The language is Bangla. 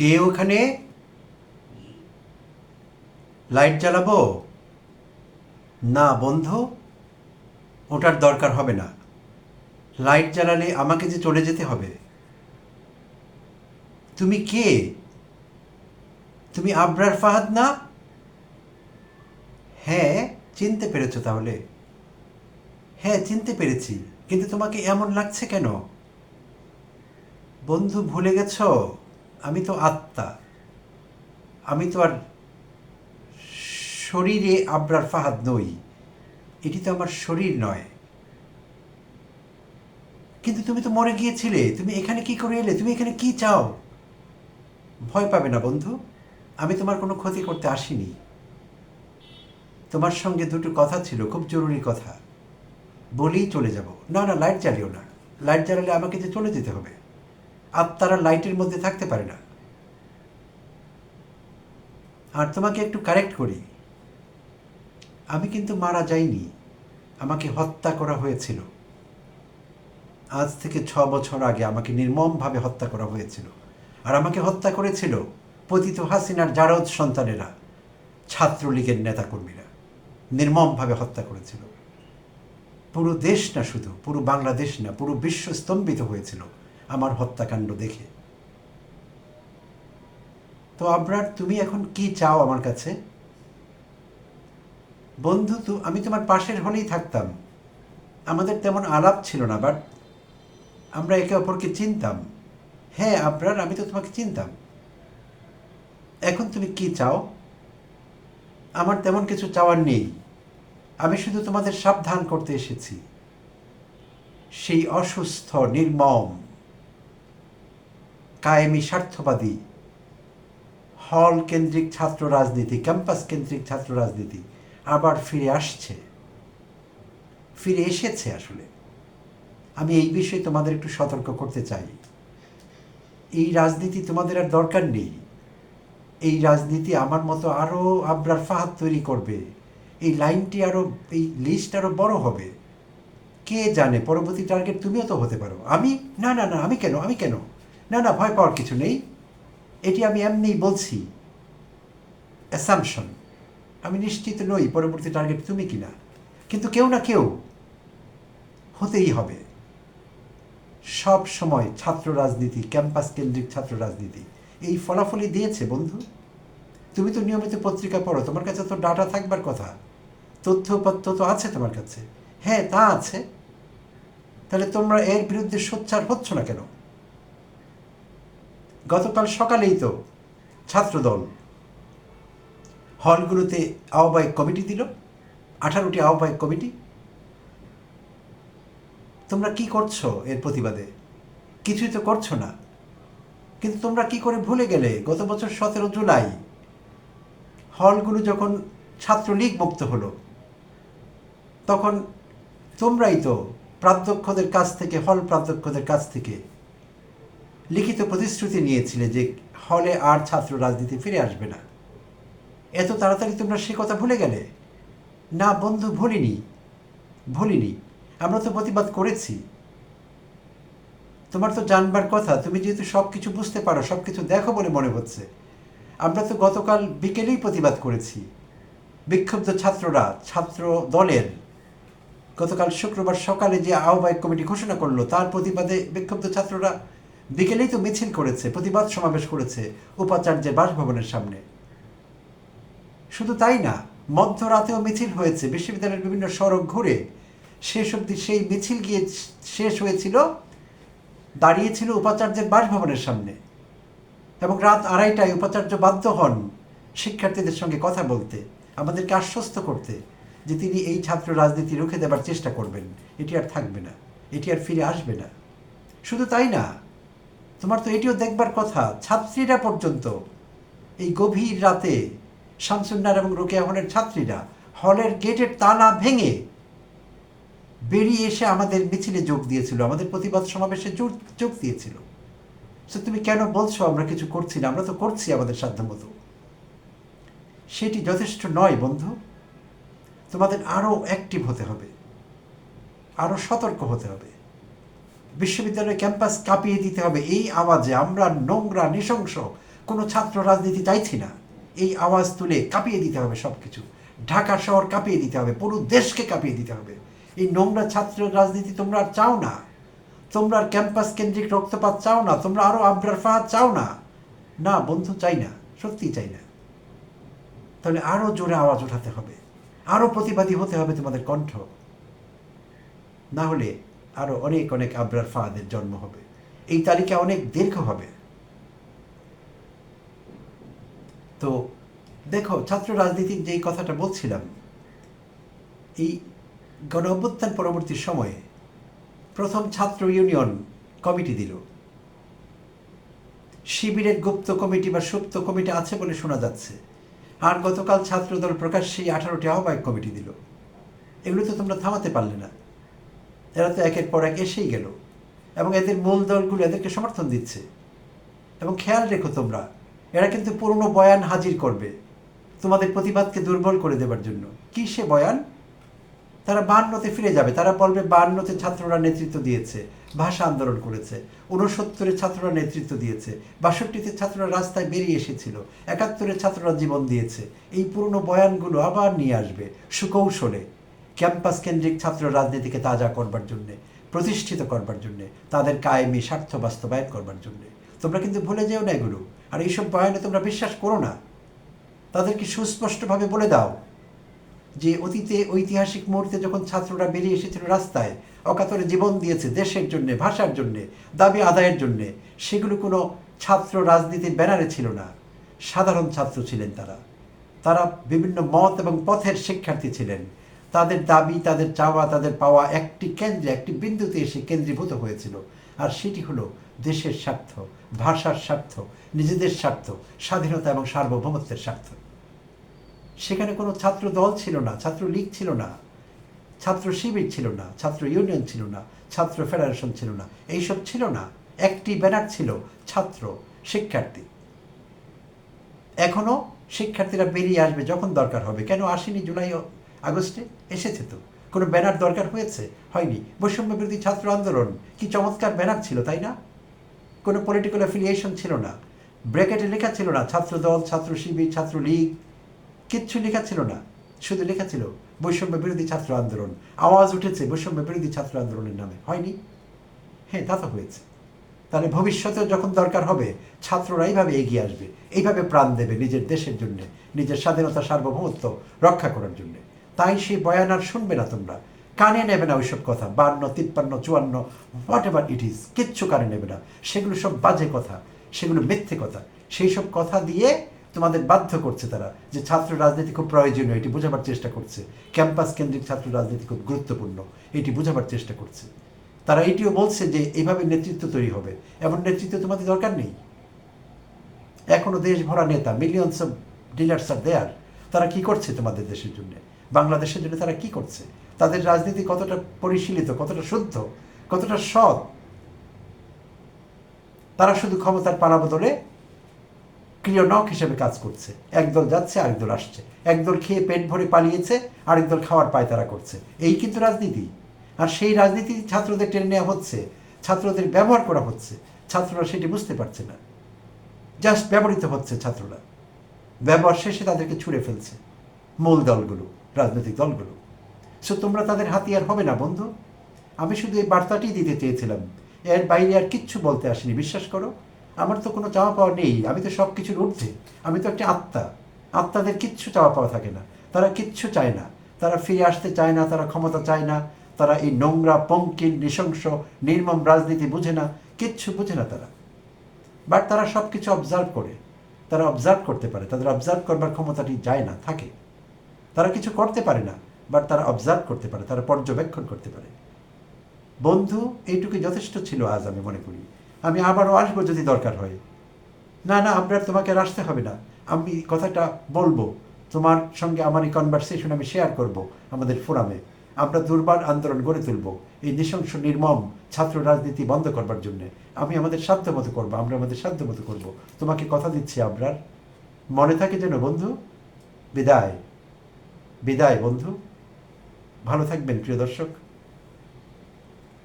কে ওখানে? লাইট জ্বালাবো? না, বন্ধু? ওটার দরকার হবে না। লাইট জ্বালালে আমাকে যে চলে যেতে হবে। তুমি কে? তুমি আবরার ফাহাদ না? হ্যাঁ চিনতে পেরেছ তাহলে। হ্যাঁ চিনতে পেরেছি। কিন্তু তোমাকে এমন লাগছে কেন? বন্ধু, ভুলে গেছ? আমি তো আত্মা। আমি তো আর শরীরে আবরার ফাহাদ নই। এটি তো আমার শরীর নয়। কিন্তু তুমি তো মরে গিয়েছিলে। তুমি এখানে কি করে এলে? তুমি এখানে কি চাও? ভয় পাবে না বন্ধু। আমি তোমার কোনো ক্ষতি করতে আসিনি। তোমার সঙ্গে দুটো কথা ছিল, খুব জরুরি কথা। বলেই চলে যাব। না না, লাইট জ্বালিও না। লাইট জ্বালালে আমাকে যে চলে যেতে হবে। আত্মারা লাইটের মধ্যে থাকতে পারে না। আর তোমাকে একটু কারেক্ট করি। আমি কিন্তু মারা যাইনি, আমাকে হত্যা করা হয়েছিল। আজ থেকে ছ বছর আগে আমাকে নির্মমভাবে হত্যা করা হয়েছিল। আর আমাকে হত্যা করেছিল পতিত হাসিনার জারদ সন্তানেরা, ছাত্রলীগের নেতাকর্মীরা। নির্মমভাবে হত্যা করেছিল। পুরো দেশ না শুধু, পুরো বাংলাদেশ না, পুরো বিশ্ব স্তম্ভিত হয়েছিল। আমার হত্যাকাণ্ড দেখে। তো আবরার, তুমি এখন কি চাও আমার কাছে? বন্ধু, তো আমি তোমার পাশের হলেই থাকতাম। আমাদের তেমন আলাপ ছিল না, বাট আমরা একে অপরকে চিনতাম। হ্যাঁ আবরার, আমি তো তোমাকে চিনতাম। এখন তুমি কি চাও? আমার তেমন কিছু চাওয়ার নেই। আমি শুধু তোমাদের সাবধান করতে এসেছি। সেই অসুস্থ, নির্মম কায়েমি স্বার্থবাদী। হল কেন্দ্রিক ছাত্র রাজনীতি, ক্যাম্পাস কেন্দ্রিক ছাত্র রাজনীতি আবার ফিরে আসছে। ফিরে এসেছে আসলে। আমি এই বিষয়ে তোমাদের একটু সতর্ক করতে চাই। এই রাজনীতি তোমাদের আর দরকার নেই। এই রাজনীতি আমার মতো আরও আবরার ফাহাদ তৈরি করবে। এই লাইনটি আরও এই লিস্ট আরও বড় হবে। কে জানে, পরবর্তী টার্গেট তুমিও তো হতে পারো। আমি, না না না, আমি কেন আমি কেন? না না, ভয় পাওয়ার কিছু নেই। এটি আমি এমনিই বলছি। অ্যাসামশন আমি নিশ্চিত নই পরবর্তী টার্গেট তুমি কিনা। কিন্তু কেউ না কেউ হতেই হবে। সব সময় ছাত্র রাজনীতি ক্যাম্পাস কেন্দ্রিক ছাত্র রাজনীতি, এই ফলাফলই দিয়েছে বন্ধু। তুমি তো নিয়মিত পত্রিকা পড়ো, তোমার কাছে তো ডাটা থাকবার কথা। তথ্যপত্র তো আছে তোমার কাছে। হ্যাঁ তা আছে। তাহলে তোমরা এর বিরুদ্ধে সোচ্চার হচ্ছ না কেন? গতকাল সকালেই তো ছাত্রদল হলগুলোতে আহ্বায়ক কমিটি দিল, আঠারোটি আহ্বায়ক কমিটি। তোমরা কি করছ এর প্রতিবাদে? কিছুই তো করছ না। কিন্তু তোমরা কি করে ভুলে গেলে গত বছর সতেরো জুলাই? হলগুলো যখন ছাত্রলীগ মুক্ত হলো, তখন তোমরাই তো প্রাধ্যক্ষদের কাছ থেকে, হল প্রাধ্যক্ষদের কাছ থেকে লিখিত প্রতিশ্রুতি নিয়েছিলে যে হলে আর ছাত্র রাজনীতি ফিরে আসবে না। এত তাড়াতাড়ি তোমরা সে কথা ভুলে গেলে? না বন্ধু, ভুলিনি ভুলিনি। আমরা তো প্রতিবাদ করেছি। তোমার তো জানবার কথা, তুমি যেহেতু সব কিছু বুঝতে পারো সব কিছু দেখো বলে মনে হচ্ছে। আমরা তো গতকাল বিকেলেই প্রতিবাদ করেছি। বিক্ষুব্ধ ছাত্ররা, ছাত্র দলের। গতকাল শুক্রবার সকালে যে আহ্বায়ক কমিটি ঘোষণা করল, তার প্রতিবাদে বিক্ষুব্ধ ছাত্ররা বিকেলেই তো মিছিল করেছে, প্রতিবাদ সমাবেশ করেছে উপাচার্যের বাসভবনের সামনে। শুধু তাই না, মধ্যরাতেও মিছিল হয়েছে, বিশ্ববিদ্যালয়ের বিভিন্ন সড়ক ঘুরে। শেষ অবধি সেই মিছিল গিয়ে শেষ হয়েছিল, দাঁড়িয়েছিল উপাচার্যের বাসভবনের সামনে। এবং রাত আড়াইটায় উপাচার্য বাধ্য হন শিক্ষার্থীদের সঙ্গে কথা বলতে, আমাদেরকে আশ্বস্ত করতে যে তিনি এই ছাত্র রাজনীতি রুখে দেবার চেষ্টা করবেন। এটি আর থাকবে না, এটি আর ফিরে আসবে না। শুধু তাই না তোমার তো এটিও দেখবার কথা, ছাত্রীরা পর্যন্ত। এই গভীর রাতে শামসুন্নার এবং রোকেয়াহনের ছাত্রীরা হলের গেটের তালা ভেঙে বেরিয়ে এসে আমাদের মিছিলে যোগ দিয়েছিল, আমাদের প্রতিবাদ সমাবেশে যোগ দিয়েছিল। সে তুমি কেন বলছো আমরা কিছু করছি না? আমরা তো করছি আমাদের সাধ্যমতো। সেটি যথেষ্ট নয় বন্ধু। তোমাদের আরও অ্যাক্টিভ হতে হবে। আরও সতর্ক হতে হবে। বিশ্ববিদ্যালয় ক্যাম্পাস কাঁপিয়ে দিতে হবে। এই আওয়াজে আমরা নোংরা, নৃশংস কোনো ছাত্র রাজনীতি চাইছি না। এই আওয়াজ তুলে কাঁপিয়ে দিতে হবে সব কিছু ঢাকা শহর কাঁপিয়ে দিতে হবে, পুরো দেশকে কাঁপিয়ে দিতে হবে। এই নোংরা ছাত্র রাজনীতি তোমরা আর চাও না। তোমরা আর ক্যাম্পাস কেন্দ্রিক রক্তপাত চাও না, তোমরা আরও আবরার ফাহাদ চাও না। না, বন্ধু চাই না, সত্যি চাই না। তাহলে আরও জোরে আওয়াজ উঠাতে হবে। আরও প্রতিবাদী হতে হবে তোমাদের কণ্ঠ। না হলে আরও অনেক অনেক আবরার ফাহাদের জন্ম হবে। এই তালিকা অনেক দীর্ঘ হবে। তো দেখো, ছাত্র রাজনীতির যেই কথাটা বলছিলাম, এই গণ অভ্যুত্থান পরবর্তী সময়ে প্রথম ছাত্র ইউনিয়ন কমিটি দিল। শিবিরের গুপ্ত কমিটি বা সুপ্ত কমিটি আছে বলে শোনা যাচ্ছে। আর গতকাল ছাত্রদল প্রকাশ্যেই আঠারোটি আহ্বায়ক কমিটি দিল। এগুলো তো তোমরা থামাতে পারলে না। এরা তো একের পর এক এসেই গেল এবং এদের মূল দলগুলো এদেরকে সমর্থন দিচ্ছে। এবং খেয়াল রেখো তোমরা, এরা কিন্তু পুরনো বয়ান হাজির করবে তোমাদের প্রতিবাদকে দুর্বল করে দেবার জন্য। কি সে বয়ান? তারা বান্নতে ফিরে যাবে, তারা বলবে বান্নতে ছাত্ররা নেতৃত্ব দিয়েছে, ভাষা আন্দোলন করেছে উনসত্তরে ছাত্ররা নেতৃত্ব দিয়েছে, বাষট্টিতে ছাত্ররা রাস্তায় বেরিয়ে এসেছিল একাত্তরে ছাত্ররা জীবন দিয়েছে। এই পুরনো বয়ানগুলো আবার নিয়ে আসবে সুকৌশলে। ক্যাম্পাস কেন্দ্রিক ছাত্র রাজনীতিকে তাজা করবার জন্যে, প্রতিষ্ঠিত করবার জন্যে, তাদের কায়েমি স্বার্থ বাস্তবায়ন করবার জন্যে। তোমরা কিন্তু ভুলে যেও না এগুলো আর এইসব বয়ানে তোমরা বিশ্বাস করো না। তাদেরকে সুস্পষ্টভাবে বলে দাও যে অতীতে ঐতিহাসিক মুহূর্তে যখন ছাত্ররা বেরিয়ে এসেছিল রাস্তায়, অকাতরে জীবন দিয়েছে দেশের জন্যে, ভাষার জন্যে, দাবি আদায়ের জন্যে, সেগুলো কোনো ছাত্র রাজনীতির ব্যানারে ছিল না। সাধারণ ছাত্র ছিলেন তারা। তারা বিভিন্ন মত এবং পথের শিক্ষার্থী ছিলেন। তাদের দাবি, তাদের চাওয়া, তাদের পাওয়া একটি কেন্দ্রে, একটি বিন্দুতে এসে কেন্দ্রীভূত হয়েছিল। আর সেটি হলো দেশের স্বার্থ, ভাষার স্বার্থ, নিজেদের স্বার্থ, স্বাধীনতা এবং সার্বভৌমত্বের স্বার্থ। সেখানে কোনো ছাত্র দল ছিল না ছাত্র লীগ ছিল না, ছাত্র শিবির ছিল না, ছাত্র ইউনিয়ন ছিল না, ছাত্র ফেডারেশন ছিল না। এইসব ছিল না। একটি ব্যানার ছিল, ছাত্র, শিক্ষার্থী। এখনও শিক্ষার্থীরা বেরিয়ে আসবে যখন দরকার হবে। কেন আসেনি জুলাই আগস্টে এসেছে তো। কোনো ব্যানার দরকার হয়েছে? হয়নি। বৈষম্য বিরোধী ছাত্র আন্দোলন কি চমৎকার ব্যানার ছিল, তাই না? কোনো পলিটিক্যাল অ্যাফিলিয়েশন ছিল না। ব্র্যাকেটে লেখা ছিল না ছাত্র দল ছাত্র শিবির, ছাত্র লীগ। কিচ্ছু লেখা ছিল না। শুধু লেখা ছিল, বৈষম্য বিরোধী ছাত্র আন্দোলন। আওয়াজ উঠেছে, বৈষম্য বিরোধী ছাত্র আন্দোলনের নামে। হয়নি? হ্যাঁ তা তো হয়েছে। তাহলে ভবিষ্যতেও যখন দরকার হবে, ছাত্ররা এইভাবে এগিয়ে আসবে। এইভাবে প্রাণ দেবে নিজের দেশের জন্য, নিজের স্বাধীনতা সার্বভৌমত্ব রক্ষা করার জন্য। তাই সেই বয়ান আর শুনবে না তোমরা। কানে নেবে না ওইসব কথা, বান্ন, তিপ্পান্ন, চুয়ান্ন হোয়াট এভার ইট ইজ কিচ্ছু কানে নেবে না। সেগুলো সব বাজে কথা, সেগুলো মিথ্যে কথা। সেই সব কথা দিয়ে তোমাদের বাধ্য করছে তারা যে ছাত্র রাজনীতি খুব প্রয়োজনীয়, এটি বোঝাবার চেষ্টা করছে। ক্যাম্পাস কেন্দ্রিক ছাত্র রাজনীতি খুব গুরুত্বপূর্ণ, এটি বোঝাবার চেষ্টা করছে। তারা এটিও বলছে যে এইভাবে নেতৃত্ব তৈরি হবে। এমন নেতৃত্ব তোমাদের দরকার নেই? এখনও দেশ ভরা নেতা মিলিয়নস অফ ডিলার্স আর দেয়ার তারা কি করছে তোমাদের দেশের জন্য? বাংলাদেশের জন্য তারা কি করছে? তাদের রাজনীতি কতটা পরিশীলিত, কতটা শুদ্ধ, কতটা সৎ? তারা শুধু ক্ষমতার পালা বদলে ক্রিয়নক হিসেবে কাজ করছে। একদল যাচ্ছে আরেকদল আসছে। একদল খেয়ে পেট ভরে পালিয়েছে আরেকদল খাওয়ার পায়তারা করছে। এই কিন্তু রাজনীতি। আর সেই রাজনীতি ছাত্রদের টেনে নেওয়া হচ্ছে, ছাত্রদের ব্যবহার করা হচ্ছে। ছাত্ররা সেটি বুঝতে পারছে না। জাস্ট ব্যবহৃত হচ্ছে ছাত্ররা। ব্যবহার শেষে তাদেরকে ছুঁড়ে ফেলছে মূল দলগুলো। রাজনৈতিক দলগুলো। সো তোমরা তাদের হাতিয়ার হবে না, বন্ধু। আমি শুধু এই বার্তাটি দিতে চেয়েছিলাম। এর বাইরে আর কিচ্ছু বলতে আসিনি, বিশ্বাস করো। আমার তো কোনো চাওয়া পাওয়া নেই। আমি তো সব কিছুর ঊর্ধ্বে। আমি তো একটা আত্মা। আত্মাদের কিচ্ছু চাওয়া পাওয়া থাকে না। তারা কিচ্ছু চায় না। তারা ফিরে আসতে চায় না, তারা ক্ষমতা চায় না। তারা এই নোংরা, পঙ্কিল, নৃশংস, নির্মম রাজনীতি বুঝে না। কিচ্ছু বুঝে না তারা। বাট তারা সব কিছু অবজার্ভ করে। তারা অবজার্ভ করতে পারে। তাদের অবজার্ভ করবার ক্ষমতাটি যায় না, থাকে। তারা কিছু করতে পারে না বাট তারা অবজার্ভ করতে পারে, তারা পর্যবেক্ষণ করতে পারে। বন্ধু, এইটুকু যথেষ্ট ছিল আজ আমি মনে করি। আমি আবারও আসব যদি দরকার হয়। না না আপনার তোমাকে আসতে হবে না। আমি কথাটা বলব। তোমার সঙ্গে আমার এই কনভারসেশন আমি শেয়ার করব আমাদের ফোরামে আমরা দুর্বার আন্দোলন গড়ে তুলব। এই নৃশংস, নির্মম ছাত্র রাজনীতি বন্ধ করবার জন্য। আমি আমাদের সাধ্য মতো করব, আমরা আমাদের সাধ্য মতো করব। তোমাকে কথা দিচ্ছি আপনার মনে থাকে যেন বন্ধু? বিদায়। বিদায় বন্ধু। ভালো থাকবেন প্রিয় দর্শক।